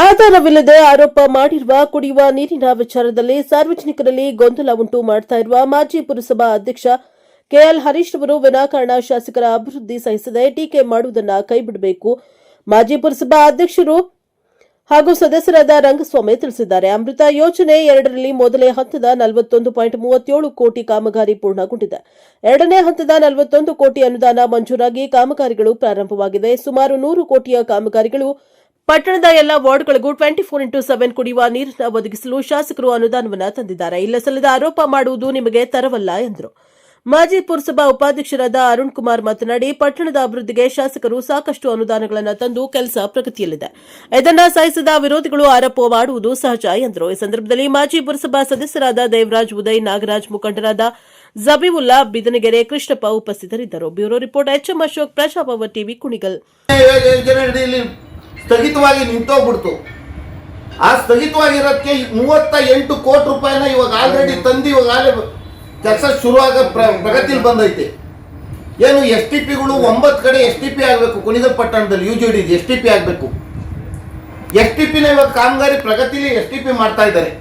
ಆಧಾರವಿಲ್ಲದೆ ಆರೋಪ ಮಾಡಿರುವ, ಕುಡಿಯುವ ನೀರಿನ ವಿಚಾರದಲ್ಲಿ ಸಾರ್ವಜನಿಕರಲ್ಲಿ ಗೊಂದಲ ಉಂಟು ಮಾಡ್ತಾ ಇರುವ ಮಾಜಿ ಪುರಸಭಾ ಅಧ್ಯಕ್ಷ ಕೆಎಲ್ ಹರೀಶ್ ಅವರು ವಿನಾಕಾರಣ ಶಾಸಕರ ಅಭಿವೃದ್ಧಿ ಸಹಿಸದೆ ಟೀಕೆ ಮಾಡುವುದನ್ನು ಕೈಬಿಡಬೇಕು. ಮಾಜಿ ಪುರಸಭಾ ಅಧ್ಯಕ್ಷರು ಹಾಗೂ ಸದಸ್ಯರಾದ ರಂಗಸ್ವಾಮಿ ತಿಳಿಸಿದ್ದಾರೆ. ಅಮೃತ ಯೋಜನೆ ಎರಡರಲ್ಲಿ ಮೊದಲೇ ಹಂತದ ನಲವತ್ತೊಂದು ಪಾಯಿಂಟ್ ಮೂವತ್ತೇಳು ಕೋಟಿ ಕಾಮಗಾರಿ ಪೂರ್ಣಗೊಂಡಿದೆ. ಎರಡನೇ ಹಂತದ ನಲವತ್ತೊಂದು ಕೋಟಿ ಅನುದಾನ ಮಂಜೂರಾಗಿ ಕಾಮಗಾರಿಗಳು ಪ್ರಾರಂಭವಾಗಿದೆ. ಸುಮಾರು ನೂರು ಕೋಟಿಯ ಕಾಮಗಾರಿಗಳು ಪಟ್ಟಣದ ಎಲ್ಲ ವಾರ್ಡ್ಗಳಿಗೂ ಟ್ವೆಂಟಿ ಫೋರ್ ಇಂಟು ಸೆವೆನ್ ಕುಡಿಯುವ ನೀರನ್ನು ಒದಗಿಸಲು ಶಾಸಕರು ಅನುದಾನವನ್ನು ತಂದಿದ್ದಾರೆ ಇಲ್ಲ ಸಲ್ಲದ ಆರೋಪ ಮಾಡುವುದು ನಿಮಗೆ ತರವಲ್ಲ ಎಂದರು ಮಾಜಿ ಪುರಸಭಾ ಉಪಾಧ್ಯಕ್ಷರಾದ ಅರುಣ್ ಕುಮಾರ್ ಮಾತನಾಡಿ ಪಟ್ಟಣದ ಅಭಿವೃದ್ಧಿಗೆ ಶಾಸಕರು ಸಾಕಷ್ಟು ಅನುದಾನಗಳನ್ನು ತಂದು ಕೆಲಸ ಪ್ರಗತಿಯಲ್ಲಿದೆ ಇದನ್ನು ಸಹಿಸದ ವಿರೋಧಿಗಳು ಆರೋಪ ಮಾಡುವುದು ಸಹಜ ಎಂದರು ಈ ಸಂದರ್ಭದಲ್ಲಿ ಮಾಜಿ ಪುರಸಭಾ ಸದಸ್ಯರಾದ ದೇವರಾಜ್ ಉದಯ್ ನಾಗರಾಜ್ ಮುಖಂಡರಾದ ಜಬೀವುಲ್ಲಾ ಬಿದನಗೆರೆ ಕೃಷ್ಣಪ್ಪ ಉಪಸ್ಥಿತರಿದ್ದರು ಬ್ಯೂರೋ ರಿಪೋರ್ಟ್ ಎಚ್ಎಂ ಅಶೋಕ್ ಪ್ರಶಾಪವ ಟಿವಿ ಕುಣಿಗಲ್ ಸ್ಥಗಿತವಾಗಿ ನಿಂತೋಗ್ಬಿಡ್ತು. ಆ ಸ್ಥಗಿತವಾಗಿರೋದಕ್ಕೆ ಮೂವತ್ತ ಎಂಟು ಕೋಟಿ ರೂಪಾಯಿನ ಇವಾಗ ಆಲ್ರೆಡಿ ತಂದು ಇವಾಗ ಕೆಲಸ ಶುರುವಾಗ ಪ್ರ, ಪ್ರಗತಿಲಿ ಬಂದೈತೆ. ಏನು ಎಸ್ ಟಿ ಪಿಗಳು ಒಂಬತ್ತು ಕಡೆ ಎಸ್ ಟಿ ಪಿ ಆಗಬೇಕು, ಕುಣಿಗಲ್ ಪಟ್ಟಣದಲ್ಲಿ, U G D S T P ಆಗಬೇಕು. ಎಸ್ ಟಿ ಪಿನ ಇವಾಗ ಕಾಮಗಾರಿ ಪ್ರಗತಿಲಿ ಎಸ್ ಟಿ ಪಿ ಮಾಡ್ತಾ ಇದ್ದಾರೆ.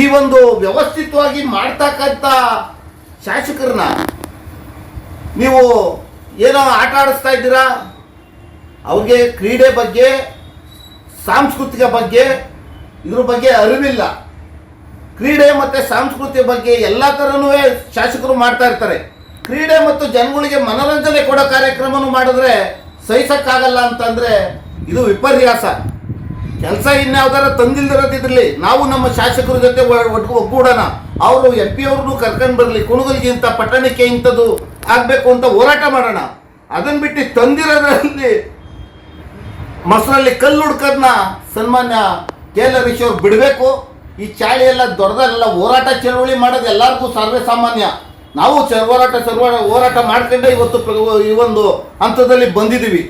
ಈ ಒಂದು ವ್ಯವಸ್ಥಿತವಾಗಿ ಮಾಡ್ತಕ್ಕಂಥ ಶಾಸಕರನ್ನ ನೀವು ಏನೋ ಆಟ ಆಡಿಸ್ತಾ ಇದ್ದೀರಾ? ಅವ್ರಿಗೆ ಕ್ರೀಡೆ ಬಗ್ಗೆ, ಸಾಂಸ್ಕೃತಿಕ ಬಗ್ಗೆ, ಇದ್ರ ಬಗ್ಗೆ ಅರಿವಿಲ್ಲ. ಕ್ರೀಡೆ ಮತ್ತು ಸಾಂಸ್ಕೃತಿಕ ಬಗ್ಗೆ ಎಲ್ಲ ಥರನೂ ಶಾಸಕರು ಮಾಡ್ತಾ ಇರ್ತಾರೆ. ಕ್ರೀಡೆ ಮತ್ತು ಜನಗಳಿಗೆ ಮನೋರಂಜನೆ ಕೊಡೋ ಕಾರ್ಯಕ್ರಮನೂ ಮಾಡಿದ್ರೆ ಸಹಿಸೋಕ್ಕಾಗಲ್ಲ ಅಂತಂದರೆ ಇದು ವಿಪರ್ಯಾಸ. ಕೆಲಸ ಇನ್ಯಾವ್ದಾರ ತಂದಿಲ್ದಿರೋದಿದ್ರಲ್ಲಿ ನಾವು ನಮ್ಮ ಶಾಸಕರ ಜೊತೆ ಒಟ್ಟು ಒಗ್ಗೂಡೋಣ. ಅವರು ಎಂ ಪಿ ಅವ್ರನ್ನೂ ಕರ್ಕೊಂಡು ಬರಲಿ, ಕುಣಗಲ್ಗೆ ಇಂಥ ಪಟ್ಟಣಕ್ಕೆ ಇಂಥದ್ದು ಆಗಬೇಕು ಅಂತ ಹೋರಾಟ ಮಾಡೋಣ. ಅದನ್ನು ಬಿಟ್ಟು ತಂದಿರೋದ್ರಲ್ಲಿ ಮೊಸರಲ್ಲಿ ಕಲ್ಲು ಹುಡ್ಕೋದನ್ನ ಸನ್ಮಾನ್ಯ ಕೆ ಎಲ್ ಹರೀಶ್ ಅವ್ರು ಬಿಡಬೇಕು. ಈ ಚಾಳಿ ಎಲ್ಲ ದೊಡ್ಡದಲ್ಲ, ಹೋರಾಟ ಚಳವಳಿ ಮಾಡೋದು ಎಲ್ಲರಿಗೂ ಸರ್ವೇ ಸಾಮಾನ್ಯ. ನಾವು ಚ ಹೋರಾಟ ಸರ್ವ ಹೋರಾಟ ಮಾಡ್ಕೊಂಡೇ ಇವತ್ತು ಈ ಒಂದು ಹಂತದಲ್ಲಿ ಬಂದಿದ್ದೀವಿ.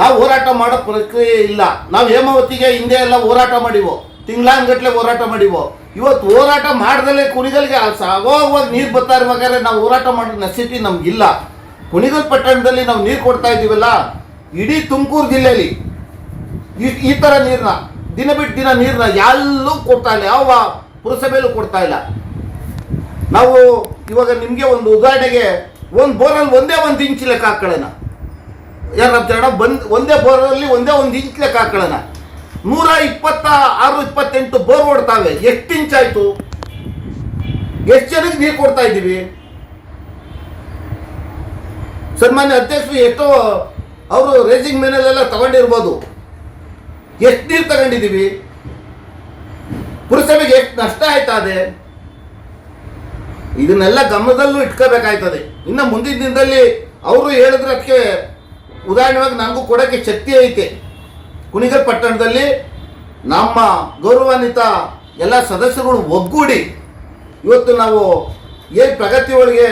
ನಾವು ಹೋರಾಟ ಮಾಡೋ ಪ್ರಕ್ರಿಯೆ ಇಲ್ಲ. ನಾವು ಹೇಮಾವತಿಗೆ ಹಿಂದೆ ಎಲ್ಲ ಹೋರಾಟ ಮಾಡಿವೋ ತಿಂಗಳಾನ್ಗಟ್ಲೆ ಹೋರಾಟ ಮಾಡಿವು. ಇವತ್ತು ಹೋರಾಟ ಮಾಡ್ದಲೇ ಕುಣಿಗಲ್ಗೆ ಅಗೋವಾಗ ನೀರು ಬರ್ತಾ ಇರ್ಬೇಕಾದ್ರೆ ನಾವು ಹೋರಾಟ ಮಾಡೋ ನೆಸಿಟಿ ನಮಗಿಲ್ಲ. ಕುಣಿಗಲ್ ಪಟ್ಟಣದಲ್ಲಿ ನಾವು ನೀರು ಕೊಡ್ತಾ ಇದ್ದೀವಲ್ಲ, ಇಡೀ ತುಮಕೂರು ಜಿಲ್ಲೆಯಲ್ಲಿ ಈ ಈ ಥರ ನೀರನ್ನ ದಿನ ಬಿಟ್ಟು ದಿನ ನೀರನ್ನ ಎಲ್ಲೂ ಕೊಡ್ತಾ ಇಲ್ಲ, ಯಾವ ಪುರಸಭೆಯಲ್ಲೂ ಕೊಡ್ತಾ ಇಲ್ಲ. ನಾವು ಇವಾಗ ನಿಮಗೆ ಒಂದು ಉದಾಹರಣೆಗೆ ಒಂದು ಬೋರಲ್ಲಿ ಒಂದೇ ಒಂದು ಇಂಚ್ ಲೆಕ್ಕ ಹಾಕೊಳ್ಳೋಣ ಯಾರಪ್ಪ ಬಂದ್, ಒಂದೇ ಬೋರಲ್ಲಿ ಒಂದೇ ಒಂದು ಇಂಚ್ ಲೆಕ್ಕ ಹಾಕೊಳ್ಳೋಣ ನೂರ ಇಪ್ಪತ್ತ ಆರು ಇಪ್ಪತ್ತೆಂಟು ಬೋರ್ ಹೊಡ್ತಾವೆ ಎಷ್ಟು ಇಂಚ್ ಆಯ್ತು? ಎಷ್ಟು ಜನಕ್ಕೆ ನೀರು ಕೊಡ್ತಾ ಇದ್ದೀವಿ? ಸನ್ಮಾನ್ಯ ಅಧ್ಯಕ್ಷರು ಎಷ್ಟೋ ಅವರು ರೇಸಿಂಗ್ ಮೇನಲ್ಲೆಲ್ಲ ತಗೊಂಡಿರ್ಬೋದು. ಎಷ್ಟು ನೀರು ತಗೊಂಡಿದ್ದೀವಿ? ಪುರಸಭೆಗೆ ಎಷ್ಟು ನಷ್ಟ ಆಯ್ತಾ ಅದೇ ಇದನ್ನೆಲ್ಲ ಗಮನದಲ್ಲೂ ಇಟ್ಕೋಬೇಕಾಯ್ತದೆ. ಇನ್ನು ಮುಂದಿನ ದಿನದಲ್ಲಿ ಅವರು ಹೇಳಿದ್ರೆ ಅದಕ್ಕೆ ಉದಾಹರಣೆವಾಗಿ ನನಗೂ ಕೊಡೋಕ್ಕೆ ಶಕ್ತಿ ಐತೆ. ಕುಣಿಗಲ್ ಪಟ್ಟಣದಲ್ಲಿ ನಮ್ಮ ಗೌರವಾನ್ವಿತ ಎಲ್ಲ ಸದಸ್ಯರುಗಳು ಒಗ್ಗೂಡಿ ಇವತ್ತು ನಾವು ಏನು ಪ್ರಗತಿ ಒಳಗೆ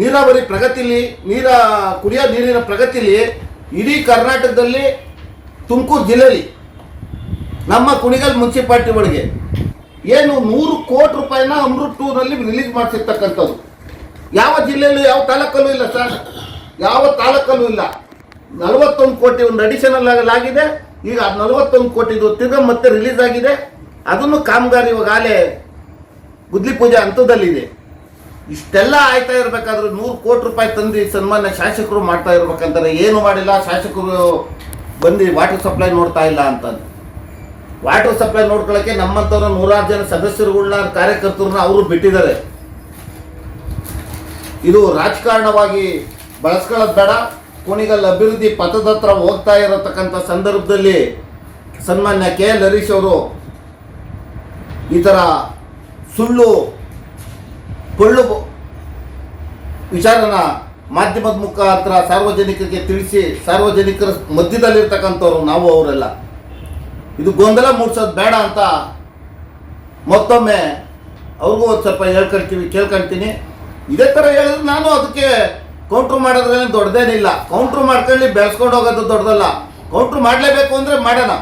ನೀರಾವರಿ ಪ್ರಗತಿಲಿ, ನೀರ ಕುಡಿಯೋ ನೀರಿನ ಪ್ರಗತಿಲಿ ಇಡೀ ಕರ್ನಾಟಕದಲ್ಲಿ ತುಮಕೂರು ಜಿಲ್ಲೆಯಲ್ಲಿ ನಮ್ಮ ಕುಣಿಗಲ್ ಮುನ್ಸಿಪಾಲ್ಟಿ ಒಳಗೆ ಏನು ನೂರು ಕೋಟಿ ರೂಪಾಯಿನ ಅಮೃತ್ ಟೂರಲ್ಲಿ ರಿಲೀಸ್ ಮಾಡಿಸಿರ್ತಕ್ಕಂಥದ್ದು. ಯಾವ ಜಿಲ್ಲೆಯಲ್ಲೂ ಯಾವ ತಾಲೂಕಲ್ಲೂ ಇಲ್ಲ ಸರ್. ಯಾವ ತಾಲೂಕಲ್ಲೂ ಇಲ್ಲ. ನಲವತ್ತೊಂದು ಕೋಟಿ ಒಂದು ಅಡಿಷನಲ್ ಆಗಿದೆ. ಈಗ ನಲವತ್ತೊಂದು ಕೋಟಿದು ತಿರ್ಗಾ ಮತ್ತೆ ರಿಲೀಸ್ ಆಗಿದೆ. ಅದನ್ನು ಕಾಮಗಾರಿ ಇವಾಗ ಆಲೆ ಗುದ್ಲಿ ಪೂಜೆ ಹಂತದಲ್ಲಿದೆ. ಇಷ್ಟೆಲ್ಲ ಆಯ್ತಾ ಇರಬೇಕಾದ್ರೆ ನೂರು ಕೋಟಿ ರೂಪಾಯಿ ತಂದು ಸನ್ಮಾನ್ಯ ಶಾಸಕರು ಮಾಡ್ತಾ ಇರ್ಬೇಕಂತಾರೆ. ಏನು ಮಾಡಿಲ್ಲ, ಶಾಸಕರು ಬಂದು ವಾಟರ್ ಸಪ್ಲೈ ನೋಡ್ತಾ ಇಲ್ಲ ಅಂತಂದು. ವಾಟರ್ ಸಪ್ಲೈ ನೋಡ್ಕೊಳ್ಳೋಕೆ ನಮ್ಮಂಥವ್ರ ನೂರಾರು ಜನ ಸದಸ್ಯರುಗಳನ್ನ ಕಾರ್ಯಕರ್ತರನ್ನ ಅವರು ಬಿಟ್ಟಿದ್ದಾರೆ. ಇದು ರಾಜಕಾರಣವಾಗಿ ಬಳಸ್ಕೊಳ್ಳೋದು ಬೇಡ ಕುಣಿಗಲ್ ಅಭಿವೃದ್ಧಿ ಪಥದ ಹತ್ರ ಹೋಗ್ತಾ ಇರತಕ್ಕಂಥ ಸಂದರ್ಭದಲ್ಲಿ ಸನ್ಮಾನ್ಯ ಕೆ ಎಲ್ ಹರೀಶ್ ಅವರು ಈ ಥರ ಸುಳ್ಳು, ಕೊಳ್ಳು ವಿಚಾರನ ಮಾಧ್ಯಮದ ಮುಖಾಂತರ ಸಾರ್ವಜನಿಕರಿಗೆ ತಿಳಿಸಿ ಸಾರ್ವಜನಿಕರ ಮಧ್ಯದಲ್ಲಿರ್ತಕ್ಕಂಥವ್ರು ನಾವು ಅವರೆಲ್ಲ. ಇದು ಗೊಂದಲ ಮೂಡಿಸೋದು ಬೇಡ ಅಂತ ಮತ್ತೊಮ್ಮೆ ಅವ್ರಿಗೂ ಒಂದು ಸ್ವಲ್ಪ ಹೇಳ್ಕೊಳ್ತೀವಿ ಕೇಳ್ಕೊಳ್ತೀನಿ ಇದೇ ಥರ ಹೇಳಿದ್ರೆ ನಾನು ಅದಕ್ಕೆ ಕೌಂಟ್ರ್ ಮಾಡೋದ್ರಲ್ಲಿ ದೊಡ್ಡದೇನಿಲ್ಲ. ಕೌಂಟ್ರು ಮಾಡ್ಕೊಳ್ಳಿ, ಬೆಳೆಸ್ಕೊಂಡು ಹೋಗೋದು ದೊಡ್ಡದಲ್ಲ. ಕೌಂಟ್ರು ಮಾಡಲೇಬೇಕು ಅಂದರೆ ಮಾಡೋಣ.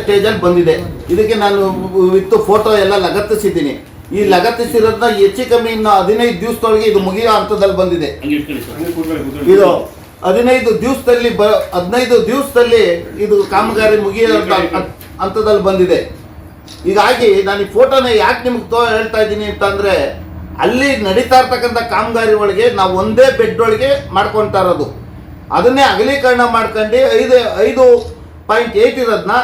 ಸ್ಟೇಜಲ್ಲಿ ಬಂದಿದೆ. ಇದಕ್ಕೆ ನಾನು ವಿತ್ ಫೋಟೋ ಎಲ್ಲ ಲಗತ್ತಿಸಿದ್ದೀನಿ. ಈ ಲಗತ್ತಿಸಿರೋದನ್ನ ಹೆಚ್ಚು ಕಮ್ಮಿ ಇನ್ನು ಹದಿನೈದು ದಿವಸದೊಳಗೆ ಇದು ಮುಗಿಯೋ ಹಂತದಲ್ಲಿ ಬಂದಿದೆ. ಇದು ಹದಿನೈದು ದಿವಸದಲ್ಲಿ ಬ ಹದಿನೈದು ದಿವಸದಲ್ಲಿ ಇದು ಕಾಮಗಾರಿ ಮುಗಿಯೋ ಹಂತದಲ್ಲಿ ಬಂದಿದೆ. ಹೀಗಾಗಿ ನಾನು ಈ ಫೋಟೋನ ಯಾಕೆ ನಿಮ್ಗೆ ತೋ ಹೇಳ್ತಾ ಇದ್ದೀನಿ ಅಂತಂದರೆ ಅಲ್ಲಿ ನಡೀತಾ ಇರ್ತಕ್ಕಂಥ ಕಾಮಗಾರಿ ಒಳಗೆ ನಾವು ಒಂದೇ ಬೆಡ್ ಒಳಗೆ ಮಾಡ್ಕೊತಾ ಇರೋದು. ಅದನ್ನೇ ಅಗಲೀಕರಣ ಮಾಡ್ಕೊಂಡು ಐದು ಐದು ಪಾಯಿಂಟ್ ಏಯ್ಟ್ ಇರೋದನ್ನ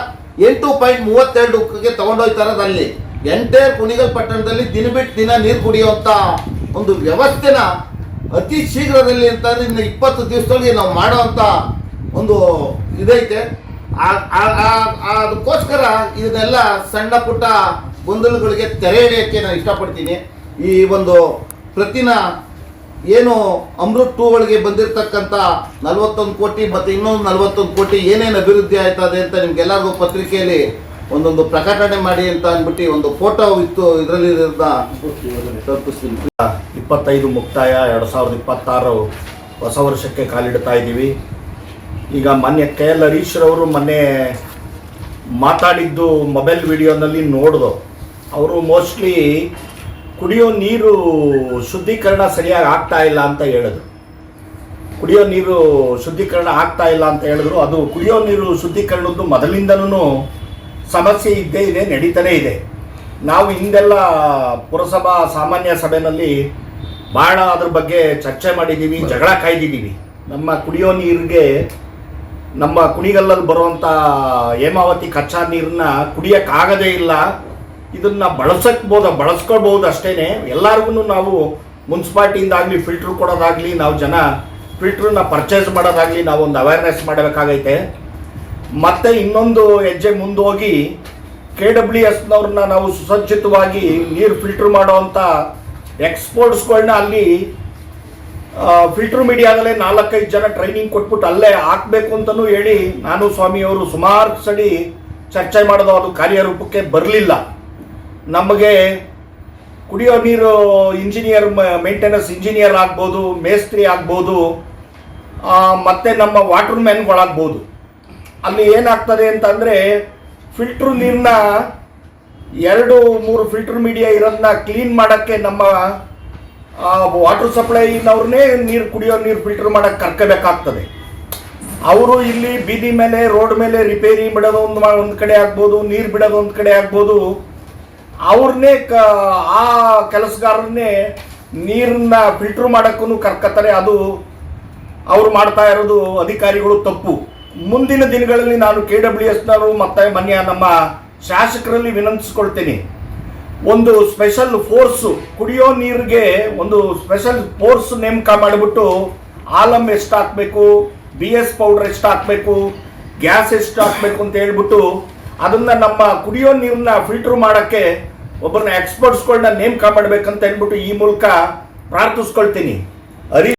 ಎಂಟು ಪಾಯಿಂಟ್ ಮೂವತ್ತೆರಡಕ್ಕೆ ತಗೊಂಡೋಗ್ತಾರದಲ್ಲಿ ಇರೋದು ಅಲ್ಲಿ. ಎಂಟೈರ್ ಕುಣಿಗಲ್ ಪಟ್ಟಣದಲ್ಲಿ ದಿನ ಬಿಟ್ಟು ದಿನ ನೀರು ಕುಡಿಯುವಂತ ಒಂದು ವ್ಯವಸ್ಥೆನ ಅತಿ ಶೀಘ್ರದಲ್ಲಿ ಅಂತಂದ್ರೆ ಇನ್ನು ಇಪ್ಪತ್ತು ದಿವಸದೊಳಗೆ ನಾವು ಮಾಡೋವಂಥ ಒಂದು ಇದೈತೆ. ಅದಕ್ಕೋಸ್ಕರ ಇದನ್ನೆಲ್ಲ ಸಣ್ಣ ಪುಟ್ಟ ಗೊಂದಲಗಳಿಗೆ ತೆರೆ ಹಿಡಿಯೋಕ್ಕೆ ನಾನು ಇಷ್ಟಪಡ್ತೀನಿ. ಈ ಒಂದು ಪ್ರತಿನ ಏನು ಅಮೃತ್ ಟೂ ಒಳಗೆ ಬಂದಿರತಕ್ಕಂಥ ನಲವತ್ತೊಂದು ಕೋಟಿ ಮತ್ತು ಇನ್ನೊಂದು ನಲವತ್ತೊಂದು ಕೋಟಿ ಏನೇನು ಅಭಿವೃದ್ಧಿ ಆಯ್ತದೆ ಅಂತ ನಿಮ್ಗೆಲ್ಲರಿಗೂ ಪತ್ರಿಕೆಯಲ್ಲಿ ಒಂದೊಂದು ಪ್ರಕಟಣೆ ಮಾಡಿ ಅಂತ ಅಂದ್ಬಿಟ್ಟು ಒಂದು ಫೋಟೋ ಇತ್ತು ಇದರಲ್ಲಿ ಇಪ್ಪತ್ತೈದು ಮುಕ್ತಾಯ, ಎರಡು ಸಾವಿರದ ಇಪ್ಪತ್ತಾರು ಹೊಸ ವರ್ಷಕ್ಕೆ ಕಾಲಿಡ್ತಾ ಇದ್ದೀವಿ. ಈಗ ಮೊನ್ನೆ ಕೆ ಎಲ್ ಹರೀಶ್ರವರು ಮೊನ್ನೆ ಮಾತಾಡಿದ್ದು ಮೊಬೈಲ್ ವಿಡಿಯೋನಲ್ಲಿ ನೋಡ್ದು. ಅವರು ಮೋಸ್ಟ್ಲಿ ಕುಡಿಯೋ ನೀರು ಶುದ್ಧೀಕರಣ ಸರಿಯಾಗಿ ಆಗ್ತಾ ಇಲ್ಲ ಅಂತ ಹೇಳಿದ್ರು. ಕುಡಿಯೋ ನೀರು ಶುದ್ಧೀಕರಣ ಆಗ್ತಾ ಇಲ್ಲ ಅಂತ ಹೇಳಿದ್ರು. ಅದು ಕುಡಿಯೋ ನೀರು ಶುದ್ಧೀಕರಣದ್ದು ಮೊದಲಿಂದನೂ ಸಮಸ್ಯೆ ಇದ್ದೇ ಇದೆ ನಡೀತಾನೇ ಇದೆ. ನಾವು ಹಿಂದೆಲ್ಲ ಪುರಸಭಾ ಸಾಮಾನ್ಯ ಸಭೆಯಲ್ಲಿ ಭಾಳ ಅದ್ರ ಬಗ್ಗೆ ಚರ್ಚೆ ಮಾಡಿದ್ದೀವಿ ಜಗಳ ಕಾಯ್ದಿದ್ದೀವಿ. ನಮ್ಮ ಕುಡಿಯೋ ನೀರಿಗೆ ನಮ್ಮ ಕುಣಿಗಲ್ಲಲ್ಲಿ ಬರುವಂಥ ಹೇಮಾವತಿ ಕಚ್ಚಾ ನೀರನ್ನ ಕುಡಿಯೋಕ್ಕಾಗದೇ ಇಲ್ಲ. ಇದನ್ನು ಬಳಸಕ್ಬೋದು ಬಳಸ್ಕೊಳ್ಬೋದು ಅಷ್ಟೇ ಎಲ್ಲರಿಗೂ ನಾವು ಮುನ್ಸಿಪಾಲ್ಟಿಯಿಂದಾಗಲಿ ಫಿಲ್ಟ್ರ್ ಕೊಡೋದಾಗಲಿ ನಾವು ಜನ ಫಿಲ್ಟ್ರನ್ನ ಪರ್ಚೇಸ್ ಮಾಡೋದಾಗಲಿ ನಾವು ಒಂದು ಅವೇರ್ನೆಸ್ ಮಾಡಬೇಕಾಗೈತೆ. ಮತ್ತೆ ಇನ್ನೊಂದು ಹೆಜ್ಜೆ ಮುಂದೋಗಿ ಕೆ ಡಬ್ಲ್ಯೂ ಎಸ್ನವ್ರನ್ನ ನಾವು ಸುಸಜ್ಜಿತವಾಗಿ ನೀರು ಫಿಲ್ಟರ್ ಮಾಡುವಂಥ ಎಕ್ಸ್ಪೋರ್ಟ್ಸ್ಗಳನ್ನ ಅಲ್ಲಿ ಫಿಲ್ಟರ್ ಮೀಡಿಯಾದಲ್ಲೇ ನಾಲ್ಕೈದು ಜನ ಟ್ರೈನಿಂಗ್ ಕೊಟ್ಬಿಟ್ಟು ಅಲ್ಲೇ ಹಾಕಬೇಕು ಅಂತಲೂ ಹೇಳಿ ನಾನು ಸ್ವಾಮಿಯವರು ಸುಮಾರು ಸಡಿ ಚರ್ಚೆ ಮಾಡೋದು ಅದು ಕಾರ್ಯರೂಪಕ್ಕೆ ಬರಲಿಲ್ಲ. ನಮಗೆ ಕುಡಿಯೋ ನೀರು ಇಂಜಿನಿಯರ್ ಮೇಂಟೆನೆನ್ಸ್ ಇಂಜಿನಿಯರ್ ಆಗ್ಬೋದು, ಮೇಸ್ತ್ರಿ ಆಗ್ಬೋದು ಮತ್ತು ನಮ್ಮ ವಾಟರ್ ಮ್ಯಾನ್ಗಳಾಗ್ಬೋದು ಅಲ್ಲಿ ಏನಾಗ್ತದೆ ಅಂತಂದರೆ ಫಿಲ್ಟ್ರ್ ನೀರನ್ನ ಎರಡು, ಮೂರು ಫಿಲ್ಟರ್ ಮೀಡಿಯಾ ಇರೋದನ್ನ ಕ್ಲೀನ್ ಮಾಡೋಕ್ಕೆ ನಮ್ಮ ವಾಟರ್ ಸಪ್ಲೈನವ್ರನ್ನೇ ನೀರು ಕುಡಿಯೋ ನೀರು ಫಿಲ್ಟರ್ ಮಾಡೋಕ್ಕೆ ಕರ್ಕೋಬೇಕಾಗ್ತದೆ. ಅವರು ಇಲ್ಲಿ ಬೀದಿ ಮೇಲೆ, ರೋಡ್ ಮೇಲೆ ರಿಪೇರಿ ಬಿಡೋದು ಒಂದು ಒಂದು ಕಡೆ ಆಗ್ಬೋದು, ನೀರು ಬಿಡೋದು ಒಂದು ಕಡೆ ಆಗ್ಬೋದು. ಅವ್ರನ್ನೇ ಕ, ಆ ಕೆಲಸಗಾರನ್ನೇ ನೀರನ್ನ ಫಿಲ್ಟರ್ ಮಾಡೋಕ್ಕೂ ಕರ್ಕತ್ತಾರೆ ಅದು ಅವ್ರು ಮಾಡ್ತಾ ಇರೋದು ಅಧಿಕಾರಿಗಳು ತಪ್ಪು. ಮುಂದಿನ ದಿನಗಳಲ್ಲಿ ನಾನು ಕೆ ಡಬ್ಲ್ಯೂ ಎಸ್ನವರು ಮತ್ತೆ ಮನೆಯ ನಮ್ಮ ಶಾಸಕರಲ್ಲಿ ವಿನಂತಿಸ್ಕೊಳ್ತೀನಿ. ಒಂದು ಸ್ಪೆಷಲ್ ಫೋರ್ಸು ಕುಡಿಯೋ ನೀರಿಗೆ ಒಂದು ಸ್ಪೆಷಲ್ ಫೋರ್ಸ್ ನೇಮಕ ಮಾಡಿಬಿಟ್ಟು ಆಲಮ್ ಎಷ್ಟು ಹಾಕಬೇಕು ಬಿ ಎಸ್ ಪೌಡರ್ ಎಷ್ಟು ಹಾಕಬೇಕು ಗ್ಯಾಸ್ ಎಷ್ಟು ಹಾಕಬೇಕು ಅಂತ ಹೇಳ್ಬಿಟ್ಟು ಅದನ್ನ ನಮ್ಮ ಕುಡಿಯೋ ನೀರನ್ನ ಫಿಲ್ಟರ್ ಮಾಡೋಕ್ಕೆ ಒಬ್ಬರನ್ನ ಎಕ್ಸ್ಪರ್ಟ್ಸ್ಗಳನ್ನ ನೇಮಕ ಮಾಡ್ಬೇಕಂತ ಹೇಳ್ಬಿಟ್ಟು ಈ ಮೂಲಕ ಪ್ರಾರ್ಥಿಸ್ಕೊಳ್ತೀನಿ. ಹರಿ